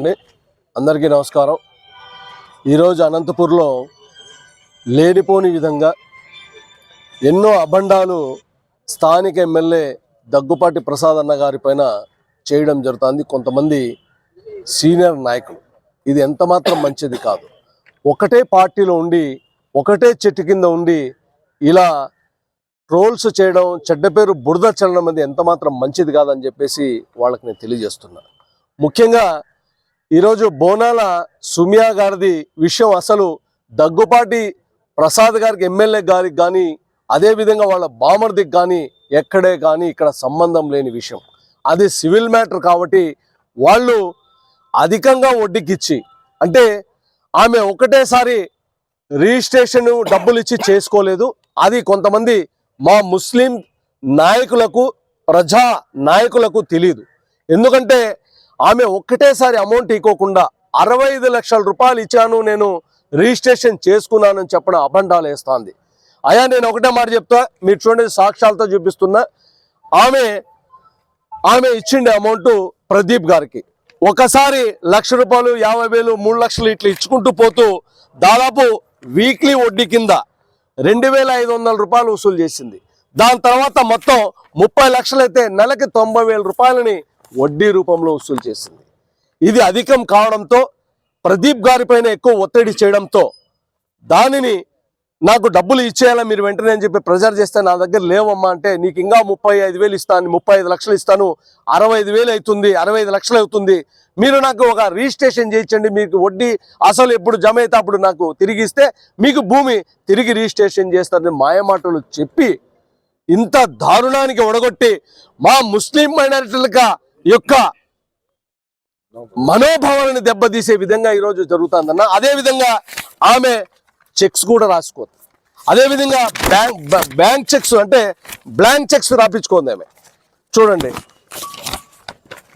అండి అందరికీ నమస్కారం. ఈరోజు అనంతపూర్లో లేనిపోని విధంగా ఎన్నో అబండాలు స్థానిక ఎమ్మెల్యే దగ్గుపాటి ప్రసాద్ అన్న గారి పైన చేయడం జరుగుతుంది. కొంతమంది సీనియర్ నాయకులు. ఇది ఎంత మాత్రం మంచిది కాదు. ఒకటే పార్టీలో ఉండి ఒకటే చెట్టు కింద ఉండి ఇలా ట్రోల్స్ చేయడం చెడ్డ పేరు బురద చల్లడం అనేది ఎంత మాత్రం మంచిది కాదని చెప్పేసి వాళ్ళకి నేను తెలియజేస్తున్నా. ముఖ్యంగా ఈరోజు బోనాల సుమియా గారిది విషయం అసలు దగ్గుపాటి ప్రసాద్ గారికి ఎమ్మెల్యే గారికి కానీ అదేవిధంగా వాళ్ళ బామర్దికి కానీ ఎక్కడే కానీ ఇక్కడ సంబంధం లేని విషయం. అది సివిల్ మ్యాటర్ కాబట్టి వాళ్ళు అధికంగా వడ్డీకిచ్చి అంటే ఆమె ఒకటేసారి రిజిస్ట్రేషన్ డబ్బులు ఇచ్చి చేసుకోలేదు. అది కొంతమంది మా ముస్లిం నాయకులకు ప్రజా నాయకులకు తెలియదు ఎందుకంటే ఆమె ఒక్కటేసారి అమౌంట్ ఇవ్వకుండా అరవై ఐదు లక్షల రూపాయలు ఇచ్చాను నేను రిజిస్ట్రేషన్ చేసుకున్నానని చెప్పడం అబండాలు వేస్తోంది. అయ్యా నేను ఒకటే మాట చెప్తా మీరు చూడండి సాక్ష్యాలతో చూపిస్తున్నా ఆమె ఆమె ఇచ్చిండే అమౌంట్ ప్రదీప్ గారికి. ఒకసారి లక్ష రూపాయలు యాభై వేలు మూడు లక్షలు ఇట్లా ఇచ్చుకుంటూ పోతూ దాదాపు వీక్లీ వడ్డీ కింద రెండు వేల ఐదు వందల రూపాయలు వసూలు చేసింది. దాని తర్వాత మొత్తం ముప్పై లక్షలైతే నెలకి తొంభై వేల రూపాయలని వడ్డీ రూపంలో వసూలు చేసింది. ఇది అధికం కావడంతో ప్రదీప్ గారిపైన ఎక్కువ ఒత్తిడి చేయడంతో దానిని నాకు డబ్బులు ఇచ్చేయాలా మీరు వెంటనే అని చెప్పి ప్రెజర్ చేస్తే నా దగ్గర లేవమ్మా అంటే నీకు ఇంకా ముప్పై ఐదు వేలు ఇస్తాను ముప్పై ఐదు లక్షలు ఇస్తాను అరవై ఐదు వేలు అవుతుంది అరవై ఐదు లక్షలు అవుతుంది. మీరు నాకు ఒక రిజిస్ట్రేషన్ చేయించండి మీకు వడ్డీ అసలు ఎప్పుడు జమ అయితే అప్పుడు నాకు తిరిగి ఇస్తే మీకు భూమి తిరిగి రిజిస్ట్రేషన్ చేస్తారని మాయమాటలు చెప్పి ఇంత దారుణానికి ఒడగొట్టి మా ముస్లిం మైనారిటీలుగా యొక్క మనోభావాలను దెబ్బతీసే విధంగా ఈరోజు జరుగుతుందన్న. అదే విధంగా ఆమె చెక్స్ కూడా రాసుకోదు. అదే విధంగా బ్యాంక్ బ్యాంక్ చెక్స్ అంటే బ్లాంక్ చెక్స్ రాపించుకోండి ఆమె. చూడండి.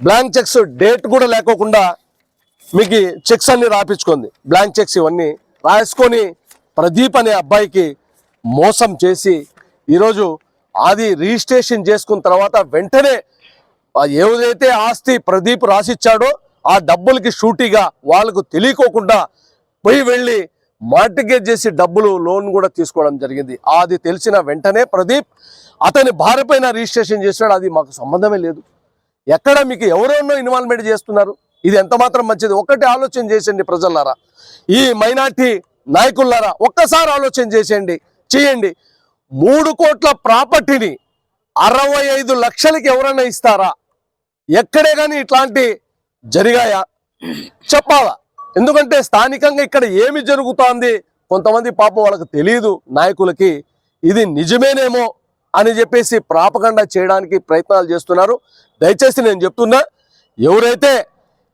బ్లాంక్ చెక్స్ డేట్ కూడా లేకోకుండా మీకు చెక్స్ అన్ని రాపించుకుంది. బ్లాంక్ చెక్స్ ఇవన్నీ రాసుకొని ప్రదీప్ అనే అబ్బాయికి మోసం చేసి ఈరోజు అది రిజిస్ట్రేషన్ చేసుకున్న తర్వాత వెంటనే ఏదైతే ఆస్తి ప్రదీప్ రాసిచ్చాడో ఆ డబ్బులకి షూటీగా వాళ్ళకు తెలియకోకుండా పోయి వెళ్ళి మార్టిగేజ్ చేసి డబ్బులు లోన్ కూడా తీసుకోవడం జరిగింది. అది తెలిసిన వెంటనే ప్రదీప్ అతని భార్య పైన రిజిస్ట్రేషన్ చేసినాడు అది మాకు సంబంధమే లేదు. ఎక్కడ మీకు ఎవరెన్నో ఇన్వాల్వ్మెంట్ చేస్తున్నారు? ఇది ఎంత మాత్రం మంచిది? ఒక్కటి ఆలోచన చేసండి ప్రజలారా. ఈ మైనార్టీ నాయకులారా ఒక్కసారి ఆలోచన చేసేయండి. చేయండి. మూడు కోట్ల ప్రాపర్టీని అరవై ఐదు లక్షలకి ఎవరైనా ఇస్తారా? ఎక్కడే కానీ ఇట్లాంటి జరిగాయా? చెప్పాలా? ఎందుకంటే స్థానికంగా ఇక్కడ ఏమి జరుగుతోంది? కొంతమంది పాపం వాళ్ళకి తెలియదు నాయకులకి. ఇది నిజమేనేమో అని చెప్పేసి ప్రాపగండ చేయడానికి ప్రయత్నాలు చేస్తున్నారు. దయచేసి నేను చెప్తున్నా ఎవరైతే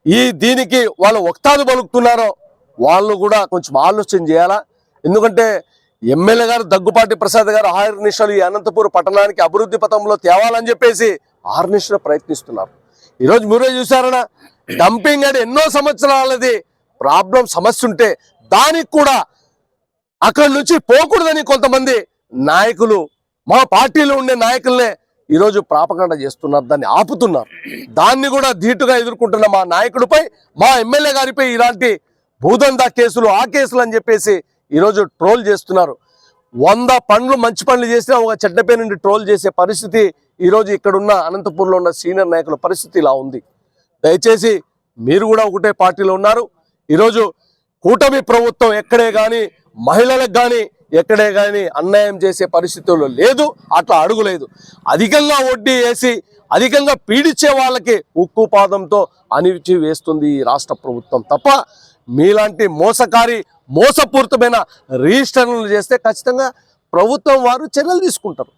ఈ దీనికి వాళ్ళు వక్తాలు పలుకుతున్నారో వాళ్ళు కూడా కొంచెం ఆలోచన చేయాలా? ఎందుకంటే ఎమ్మెల్యే గారు దగ్గుపాటి ప్రసాద్ గారు ఆరు నిమిషాలు ఈ అనంతపూర్ పట్టణానికి అభివృద్ధి పథంలో తేవాలని చెప్పేసి ఆరు నిమిషాలు ప్రయత్నిస్తున్నారు. ఈరోజు మీరే చూసారనా డంపింగ్ అంటే ఎన్నో సంవత్సరాలది ప్రాబ్లం సమస్య ఉంటే దానికి కూడా అక్కడి నుంచి పోకూడదని కొంతమంది నాయకులు మా పార్టీలో ఉండే నాయకులనే ఈరోజు ప్రాపకాండ చేస్తున్నారు దాన్ని ఆపుతున్నారు. దాన్ని కూడా ధీటుగా ఎదుర్కొంటున్న మా నాయకుడిపై మా ఎమ్మెల్యే గారిపై ఇలాంటి భూదందా కేసులు ఆ కేసులు అని చెప్పేసి ఈరోజు ట్రోల్ చేస్తున్నారు. వంద పండ్లు మంచి పనులు చేసినా ఒక చెడ్డపై నుండి ట్రోల్ చేసే పరిస్థితి ఈరోజు ఇక్కడున్న అనంతపూర్లో ఉన్న సీనియర్ నాయకుల పరిస్థితి ఇలా ఉంది. దయచేసి మీరు కూడా ఒకటే పార్టీలో ఉన్నారు. ఈరోజు కూటమి ప్రభుత్వం ఎక్కడే కానీ మహిళలకు కానీ ఎక్కడే కానీ అన్యాయం చేసే పరిస్థితుల్లో లేదు అట్లా అడుగులేదు. అధికంగా వడ్డీ వేసి అధికంగా పీడించే వాళ్ళకి ఉక్కు పాదంతో అణిచి వేస్తుంది ఈ రాష్ట్ర ప్రభుత్వం తప్ప మీలాంటి మోసకారి మోసపూరితమైన రిజిస్టర్లు చేస్తే ఖచ్చితంగా ప్రభుత్వం వారు చర్యలు తీసుకుంటారు.